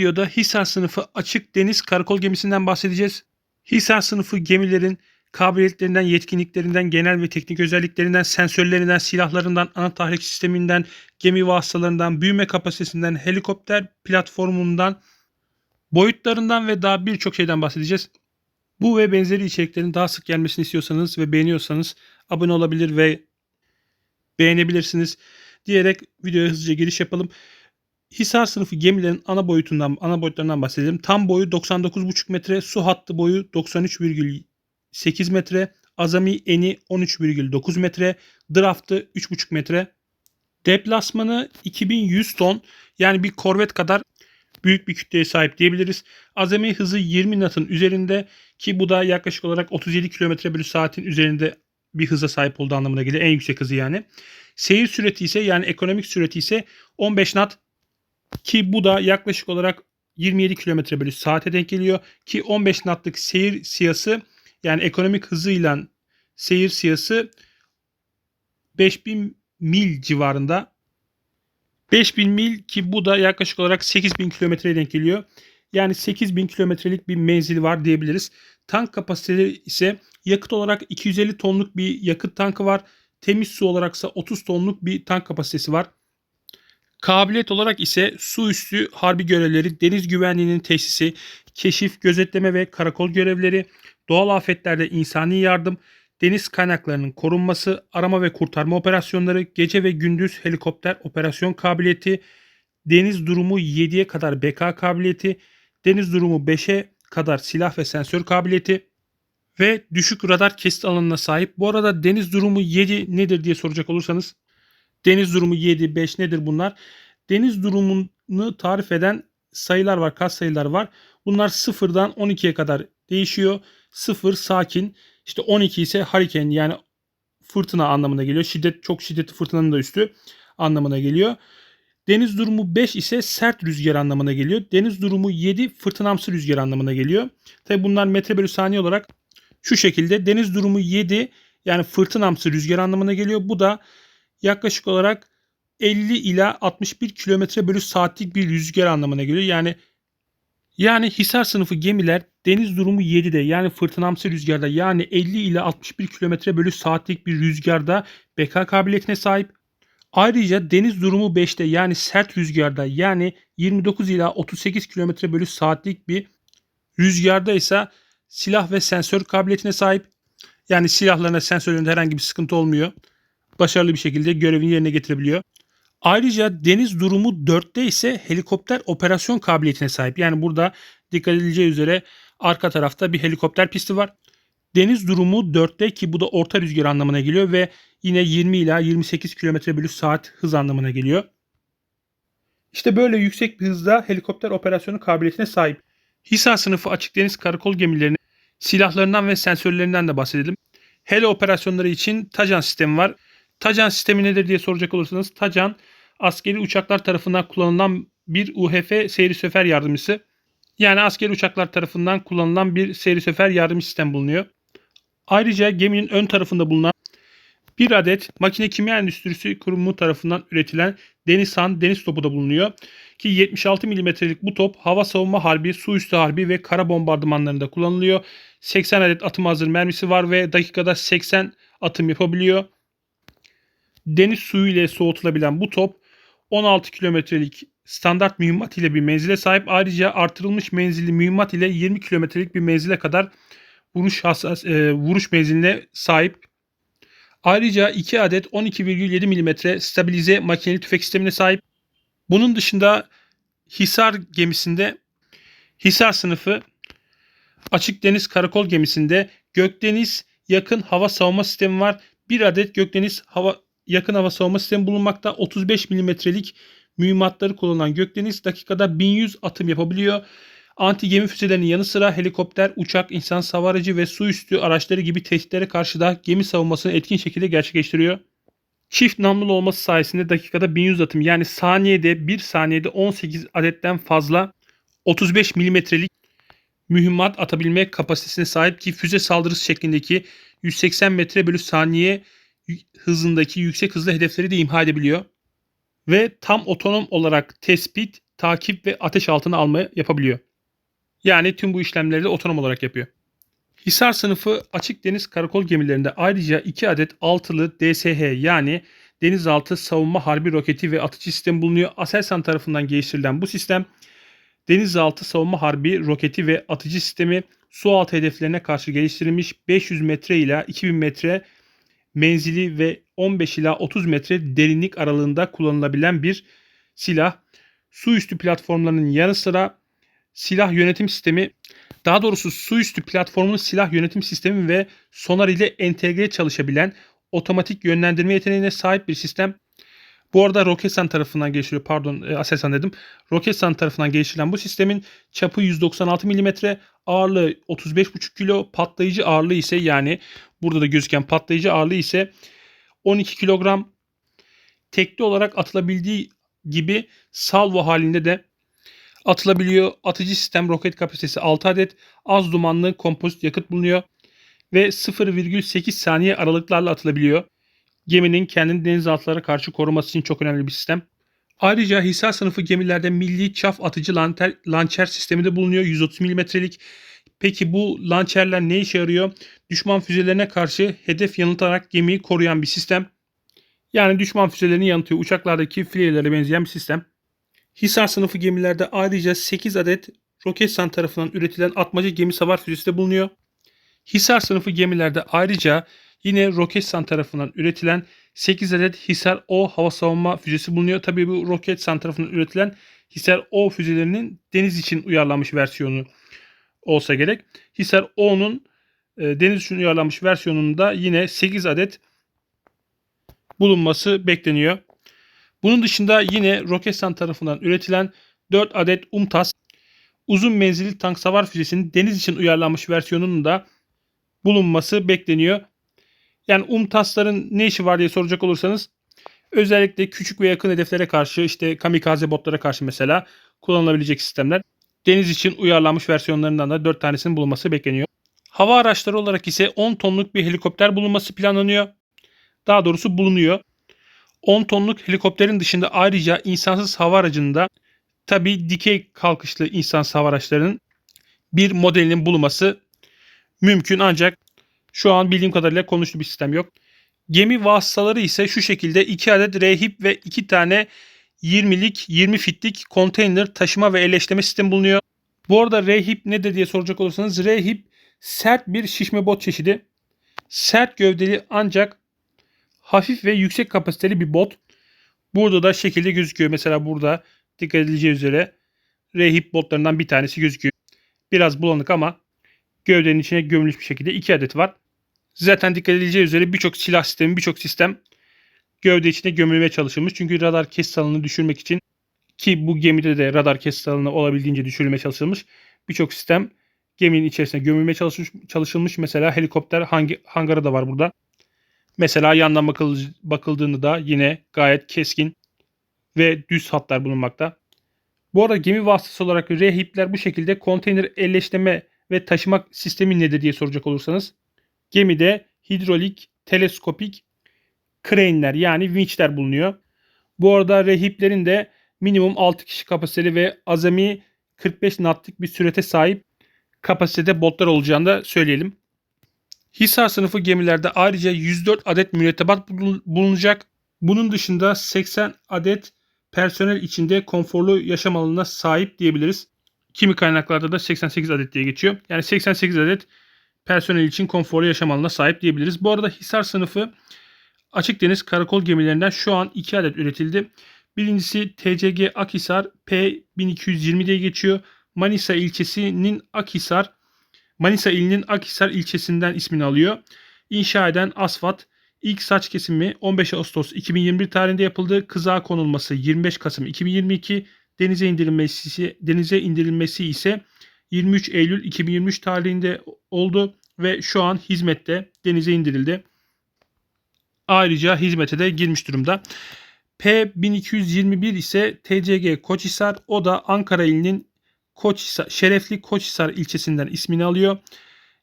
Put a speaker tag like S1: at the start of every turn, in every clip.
S1: videoda Hisar sınıfı açık deniz karakol gemisinden bahsedeceğiz. Hisar sınıfı gemilerin kabiliyetlerinden, yetkinliklerinden, genel ve teknik özelliklerinden, sensörlerinden, silahlarından, ana tahrik sisteminden, gemi vasıtalarından, büyüme kapasitesinden, helikopter platformundan, boyutlarından ve daha birçok şeyden bahsedeceğiz. Bu ve benzeri içeriklerin daha sık gelmesini istiyorsanız ve beğeniyorsanız abone olabilir ve beğenebilirsiniz diyerek videoya hızlıca giriş yapalım. Hisar sınıfı gemilerin ana boyutundan, ana boyutlarından bahsedelim. Tam boyu 99,5 metre, su hattı boyu 93,8 metre, azami eni 13,9 metre, draftı 3,5 metre. Deplasmanı 2100 ton yani bir korvet kadar büyük bir kütleye sahip diyebiliriz. Azami hızı 20 knot'ın üzerinde ki bu da yaklaşık olarak 37 km bölü saatin üzerinde bir hıza sahip olduğu anlamına geliyor. En yüksek hızı yani. Seyir süreti ise yani ekonomik süreti ise 15 knot ki bu da yaklaşık olarak 27 km bölü saate denk geliyor. Ki 15 knotlık seyir siyası yani ekonomik hızıyla seyir siyası 5000 mil civarında. 5000 mil ki bu da yaklaşık olarak 8000 kilometreye denk geliyor. Yani 8000 kilometrelik bir menzili var diyebiliriz. Tank kapasiteleri ise yakıt olarak 250 tonluk bir yakıt tankı var. Temiz su olaraksa 30 tonluk bir tank kapasitesi var. Kabiliyet olarak ise su üstü harbi görevleri, deniz güvenliğinin tesisi, keşif, gözetleme ve karakol görevleri, doğal afetlerde insani yardım, deniz kaynaklarının korunması, arama ve kurtarma operasyonları, gece ve gündüz helikopter operasyon kabiliyeti, deniz durumu 7'ye kadar BK kabiliyeti, deniz durumu 5'e kadar silah ve sensör kabiliyeti ve düşük radar kesit alanına sahip. Bu arada deniz durumu 7 nedir diye soracak olursanız deniz durumu 7, 5 nedir bunlar? Deniz durumunu tarif eden sayılar var, kat sayılar var. Bunlar sıfırdan 12'ye kadar değişiyor. 0 sakin, işte 12 ise hariken yani fırtına anlamına geliyor. Şiddet çok şiddetli fırtınanın da üstü anlamına geliyor. Deniz durumu 5 ise sert rüzgar anlamına geliyor. Deniz durumu 7 fırtınamsı rüzgar anlamına geliyor. Tabi bunlar metre bölü saniye olarak şu şekilde. Deniz durumu 7 yani fırtınamsı rüzgar anlamına geliyor. Bu da yaklaşık olarak 50 ila 61 kilometre bölü saatlik bir rüzgar anlamına geliyor. Yani yani Hisar sınıfı gemiler deniz durumu 7'de yani fırtınamsı rüzgarda yani 50 ila 61 kilometre bölü saatlik bir rüzgarda beka kabiliyetine sahip. Ayrıca deniz durumu 5'te yani sert rüzgarda yani 29 ila 38 kilometre bölü saatlik bir rüzgarda ise silah ve sensör kabiliyetine sahip. Yani silahlarına sensörlerinde herhangi bir sıkıntı olmuyor. Başarılı bir şekilde görevini yerine getirebiliyor. Ayrıca deniz durumu 4'te ise helikopter operasyon kabiliyetine sahip. Yani burada dikkat edileceği üzere arka tarafta bir helikopter pisti var. Deniz durumu 4'te ki bu da orta rüzgar anlamına geliyor ve yine 20 ila 28 km bölü saat hız anlamına geliyor. İşte böyle yüksek bir hızda helikopter operasyonu kabiliyetine sahip. Hisar sınıfı açık deniz karakol gemilerinin silahlarından ve sensörlerinden de bahsedelim. Hele operasyonları için Tacan sistemi var. Tacan sistemi nedir diye soracak olursanız Tacan askeri uçaklar tarafından kullanılan bir UHF seyri sefer yardımcısı. Yani askeri uçaklar tarafından kullanılan bir seyri sefer yardımcı sistem bulunuyor. Ayrıca geminin ön tarafında bulunan bir adet makine kimya endüstrisi kurumu tarafından üretilen Denizhan deniz topu da bulunuyor. Ki 76 milimetrelik bu top hava savunma harbi, su üstü harbi ve kara bombardımanlarında kullanılıyor. 80 adet atım hazır mermisi var ve dakikada 80 atım yapabiliyor. Deniz suyu ile soğutulabilen bu top 16 kilometrelik standart mühimmat ile bir menzile sahip. Ayrıca artırılmış menzilli mühimmat ile 20 kilometrelik bir menzile kadar vuruş hassas e, vuruş menziline sahip. Ayrıca 2 adet 12,7 mm stabilize makineli tüfek sistemine sahip. Bunun dışında Hisar gemisinde Hisar sınıfı açık deniz karakol gemisinde Gökdeniz yakın hava savunma sistemi var. Bir adet Gökdeniz hava yakın hava savunma sistemi bulunmakta. 35 milimetrelik mühimmatları kullanan Gökdeniz dakikada 1100 atım yapabiliyor. Anti gemi füzelerinin yanı sıra helikopter, uçak, insan savarıcı ve su üstü araçları gibi tehditlere karşı da gemi savunmasını etkin şekilde gerçekleştiriyor. Çift namlulu olması sayesinde dakikada 1100 atım yani saniyede 1 saniyede 18 adetten fazla 35 milimetrelik mühimmat atabilme kapasitesine sahip ki füze saldırısı şeklindeki 180 metre bölü saniye hızındaki yüksek hızlı hedefleri de imha edebiliyor. Ve tam otonom olarak tespit, takip ve ateş altına alma yapabiliyor. Yani tüm bu işlemleri de otonom olarak yapıyor. Hisar sınıfı açık deniz karakol gemilerinde ayrıca 2 adet altılı DSH yani denizaltı savunma harbi roketi ve atıcı sistemi bulunuyor. Aselsan tarafından geliştirilen bu sistem denizaltı savunma harbi roketi ve atıcı sistemi su altı hedeflerine karşı geliştirilmiş 500 metre ila 2000 metre menzili ve 15 ila 30 metre derinlik aralığında kullanılabilen bir silah. Su üstü platformlarının yanı sıra silah yönetim sistemi daha doğrusu su üstü platformun silah yönetim sistemi ve sonar ile entegre çalışabilen otomatik yönlendirme yeteneğine sahip bir sistem. Bu arada Roketsan tarafından geliştiriliyor. Pardon e, Aselsan dedim. Roketsan tarafından geliştirilen bu sistemin çapı 196 mm, ağırlığı 35,5 kilo, patlayıcı ağırlığı ise yani burada da gözüken patlayıcı ağırlığı ise 12 kilogram. Tekli olarak atılabildiği gibi salvo halinde de atılabiliyor. Atıcı sistem roket kapasitesi 6 adet. Az dumanlı kompozit yakıt bulunuyor ve 0,8 saniye aralıklarla atılabiliyor. Geminin kendini denizaltılara karşı koruması için çok önemli bir sistem. Ayrıca Hisar sınıfı gemilerde milli çaf atıcı lanter, lançer sistemi de bulunuyor 130 mm'lik. Peki bu lançerler ne işe yarıyor? Düşman füzelerine karşı hedef yanıltarak gemiyi koruyan bir sistem. Yani düşman füzelerini yanıtıyor. Uçaklardaki filelere benzeyen bir sistem. Hisar sınıfı gemilerde ayrıca 8 adet Roketsan tarafından üretilen atmaca gemi savar füzesi de bulunuyor. Hisar sınıfı gemilerde ayrıca yine Roketsan tarafından üretilen 8 adet Hisar O hava savunma füzesi bulunuyor. Tabii bu Roketsan tarafından üretilen Hisar O füzelerinin deniz için uyarlanmış versiyonu olsa gerek. Hisar O'nun e, deniz için uyarlanmış versiyonunda yine 8 adet bulunması bekleniyor. Bunun dışında yine Roketsan tarafından üretilen 4 adet UMTAS uzun menzilli tank savar füzesinin deniz için uyarlanmış versiyonunun da bulunması bekleniyor. Yani UMTAS'ların ne işi var diye soracak olursanız özellikle küçük ve yakın hedeflere karşı işte kamikaze botlara karşı mesela kullanılabilecek sistemler. Deniz için uyarlanmış versiyonlarından da 4 tanesinin bulunması bekleniyor. Hava araçları olarak ise 10 tonluk bir helikopter bulunması planlanıyor. Daha doğrusu bulunuyor. 10 tonluk helikopterin dışında ayrıca insansız hava aracının da tabi dikey kalkışlı insansız hava araçlarının bir modelinin bulunması mümkün ancak şu an bildiğim kadarıyla konuştu bir sistem yok. Gemi vasıtaları ise şu şekilde 2 adet rehip ve 2 tane 20'lik 20 fitlik konteyner taşıma ve elleştirme sistemi bulunuyor. Bu arada rehip nedir diye soracak olursanız rehip sert bir şişme bot çeşidi. Sert gövdeli ancak hafif ve yüksek kapasiteli bir bot. Burada da şekilde gözüküyor. Mesela burada dikkat edileceği üzere rehip botlarından bir tanesi gözüküyor. Biraz bulanık ama gövdenin içine gömülmüş bir şekilde iki adet var. Zaten dikkat edileceği üzere birçok silah sistemi, birçok sistem gövde içine gömülmeye çalışılmış. Çünkü radar kesit alanını düşürmek için ki bu gemide de radar kesit alanı olabildiğince düşürülmeye çalışılmış. Birçok sistem geminin içerisine gömülmeye çalışmış, çalışılmış. Mesela helikopter hangi hangarı da var burada. Mesela yandan bakıl, bakıldığında da yine gayet keskin ve düz hatlar bulunmakta. Bu arada gemi vasıtası olarak rehipler bu şekilde konteyner elleştirme ve taşıma sistemi nedir diye soracak olursanız gemide hidrolik, teleskopik crane'ler yani winchler bulunuyor. Bu arada rehiplerin de minimum 6 kişi kapasiteli ve azami 45 knotlık bir sürete sahip kapasitede botlar olacağını da söyleyelim. Hisar sınıfı gemilerde ayrıca 104 adet mürettebat bulunacak. Bunun dışında 80 adet personel içinde konforlu yaşam alanına sahip diyebiliriz. Kimi kaynaklarda da 88 adet diye geçiyor. Yani 88 adet personel için konforlu yaşam alanına sahip diyebiliriz. Bu arada Hisar sınıfı açık deniz karakol gemilerinden şu an 2 adet üretildi. Birincisi TCG Akhisar P1220 diye geçiyor. Manisa ilçesinin Akhisar Manisa ilinin Akhisar ilçesinden ismini alıyor. İnşa eden Asfat ilk saç kesimi 15 Ağustos 2021 tarihinde yapıldı. Kızağa konulması 25 Kasım 2022, denize indirilmesi denize indirilmesi ise 23 Eylül 2023 tarihinde oldu ve şu an hizmette denize indirildi. Ayrıca hizmete de girmiş durumda. P1221 ise TCG Koçhisar o da Ankara ilinin Koçhisar, Şerefli Koçhisar ilçesinden ismini alıyor.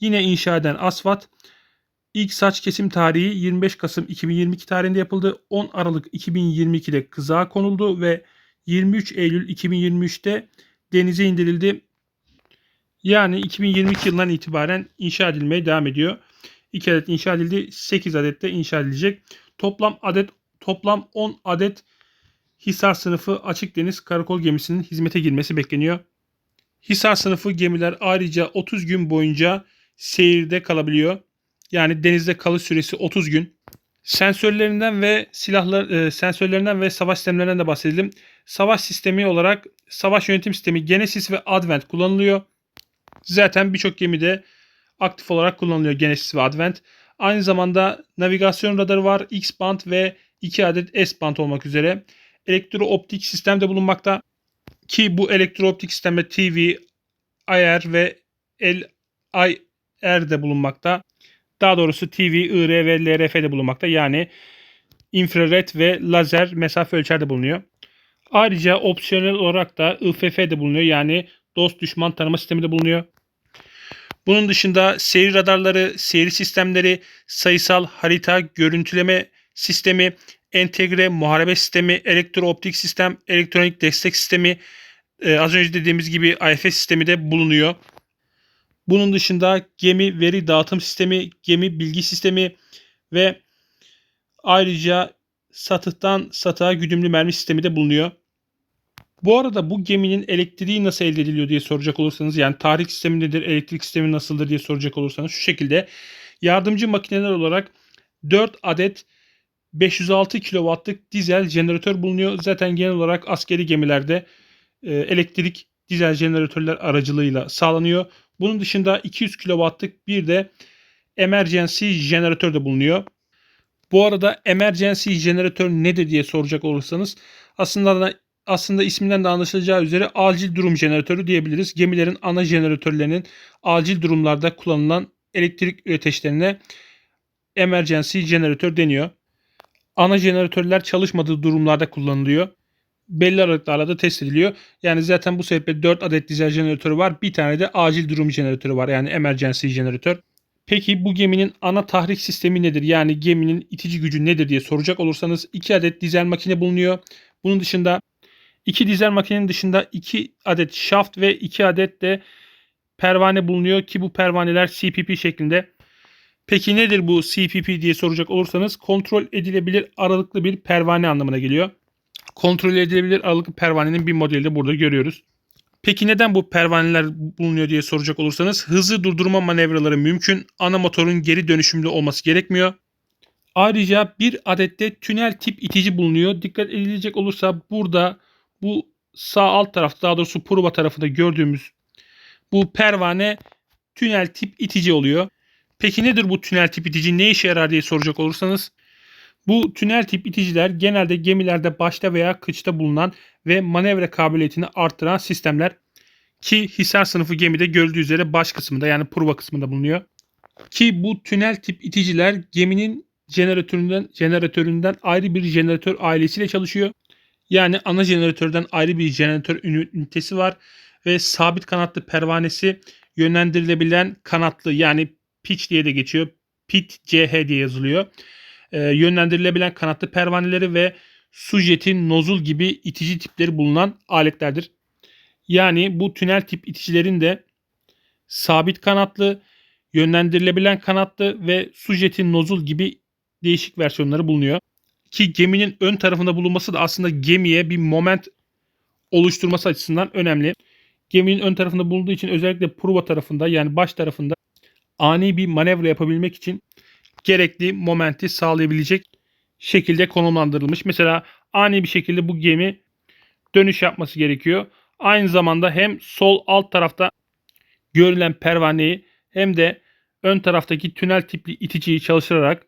S1: Yine inşa eden Asfat ilk saç kesim tarihi 25 Kasım 2022 tarihinde yapıldı. 10 Aralık 2022'de kızağa konuldu ve 23 Eylül 2023'te denize indirildi. Yani 2022 yılından itibaren inşa edilmeye devam ediyor. 2 adet inşa edildi. 8 adet de inşa edilecek. Toplam adet toplam 10 adet Hisar sınıfı açık deniz karakol gemisinin hizmete girmesi bekleniyor. Hisar sınıfı gemiler ayrıca 30 gün boyunca seyirde kalabiliyor. Yani denizde kalış süresi 30 gün. Sensörlerinden ve silahlar e, sensörlerinden ve savaş sistemlerinden de bahsedelim. Savaş sistemi olarak savaş yönetim sistemi Genesis ve Advent kullanılıyor. Zaten birçok gemide aktif olarak kullanılıyor Genesis ve Advent. Aynı zamanda navigasyon radarı var. X-band ve 2 adet S-band olmak üzere. Elektrooptik sistemde bulunmakta. Ki bu elektrooptik sistemde TV, IR ve LIR de bulunmakta. Daha doğrusu TV, IR ve LRF de bulunmakta. Yani infrared ve lazer mesafe ölçer de bulunuyor. Ayrıca opsiyonel olarak da IFF de bulunuyor. Yani dost düşman tanıma sistemi de bulunuyor. Bunun dışında seyir radarları, seyir sistemleri, sayısal harita görüntüleme sistemi, entegre muharebe sistemi, elektrooptik sistem, elektronik destek sistemi, e, az önce dediğimiz gibi IFS sistemi de bulunuyor. Bunun dışında gemi veri dağıtım sistemi, gemi bilgi sistemi ve ayrıca satıhtan satığa güdümlü mermi sistemi de bulunuyor. Bu arada bu geminin elektriği nasıl elde ediliyor diye soracak olursanız yani tarih sistemi nedir, elektrik sistemi nasıldır diye soracak olursanız şu şekilde yardımcı makineler olarak 4 adet 506 kW'lık dizel jeneratör bulunuyor. Zaten genel olarak askeri gemilerde e, elektrik dizel jeneratörler aracılığıyla sağlanıyor. Bunun dışında 200 kW'lık bir de emergency jeneratör de bulunuyor. Bu arada emergency jeneratör nedir diye soracak olursanız aslında aslında isminden de anlaşılacağı üzere acil durum jeneratörü diyebiliriz. Gemilerin ana jeneratörlerinin acil durumlarda kullanılan elektrik üreticilerine emergency jeneratör deniyor. Ana jeneratörler çalışmadığı durumlarda kullanılıyor. Belli aralıklarla da test ediliyor. Yani zaten bu sebeple 4 adet dizel jeneratörü var. Bir tane de acil durum jeneratörü var. Yani emergency jeneratör. Peki bu geminin ana tahrik sistemi nedir? Yani geminin itici gücü nedir diye soracak olursanız 2 adet dizel makine bulunuyor. Bunun dışında İki dizel makinenin dışında 2 adet şaft ve 2 adet de pervane bulunuyor ki bu pervaneler CPP şeklinde. Peki nedir bu CPP diye soracak olursanız kontrol edilebilir aralıklı bir pervane anlamına geliyor. Kontrol edilebilir aralıklı pervanenin bir modeli de burada görüyoruz. Peki neden bu pervaneler bulunuyor diye soracak olursanız hızlı durdurma manevraları mümkün. Ana motorun geri dönüşümlü olması gerekmiyor. Ayrıca bir adette tünel tip itici bulunuyor. Dikkat edilecek olursa burada bu sağ alt tarafta daha doğrusu Pruva tarafında gördüğümüz bu pervane tünel tip itici oluyor. Peki nedir bu tünel tip itici? Ne işe yarar diye soracak olursanız bu tünel tip iticiler genelde gemilerde başta veya kıçta bulunan ve manevra kabiliyetini arttıran sistemler ki Hisar sınıfı gemide görüldüğü üzere baş kısmında yani Pruva kısmında bulunuyor. Ki bu tünel tip iticiler geminin jeneratöründen jeneratöründen ayrı bir jeneratör ailesiyle çalışıyor. Yani ana jeneratörden ayrı bir jeneratör ünitesi var ve sabit kanatlı pervanesi yönlendirilebilen kanatlı yani pitch diye de geçiyor. Pit CH diye yazılıyor. Ee, yönlendirilebilen kanatlı pervaneleri ve su jeti, nozul gibi itici tipleri bulunan aletlerdir. Yani bu tünel tip iticilerin de sabit kanatlı, yönlendirilebilen kanatlı ve su jeti, nozul gibi değişik versiyonları bulunuyor. Ki geminin ön tarafında bulunması da aslında gemiye bir moment oluşturması açısından önemli. Geminin ön tarafında bulunduğu için özellikle pruva tarafında yani baş tarafında ani bir manevra yapabilmek için gerekli momenti sağlayabilecek şekilde konumlandırılmış. Mesela ani bir şekilde bu gemi dönüş yapması gerekiyor. Aynı zamanda hem sol alt tarafta görülen pervaneyi hem de ön taraftaki tünel tipli iticiyi çalıştırarak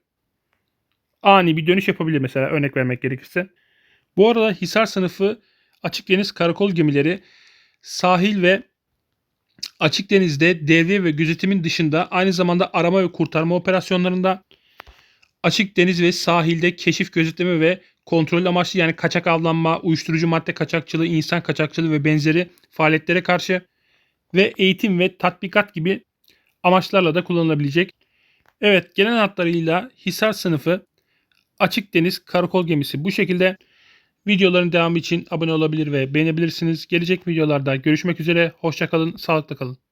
S1: ani bir dönüş yapabilir mesela örnek vermek gerekirse. Bu arada Hisar sınıfı açık deniz karakol gemileri sahil ve açık denizde devriye ve gözetimin dışında aynı zamanda arama ve kurtarma operasyonlarında açık deniz ve sahilde keşif gözetleme ve kontrol amaçlı yani kaçak avlanma, uyuşturucu madde kaçakçılığı, insan kaçakçılığı ve benzeri faaliyetlere karşı ve eğitim ve tatbikat gibi amaçlarla da kullanılabilecek. Evet genel hatlarıyla Hisar sınıfı açık deniz karakol gemisi bu şekilde. Videoların devamı için abone olabilir ve beğenebilirsiniz. Gelecek videolarda görüşmek üzere. Hoşçakalın, sağlıkla kalın.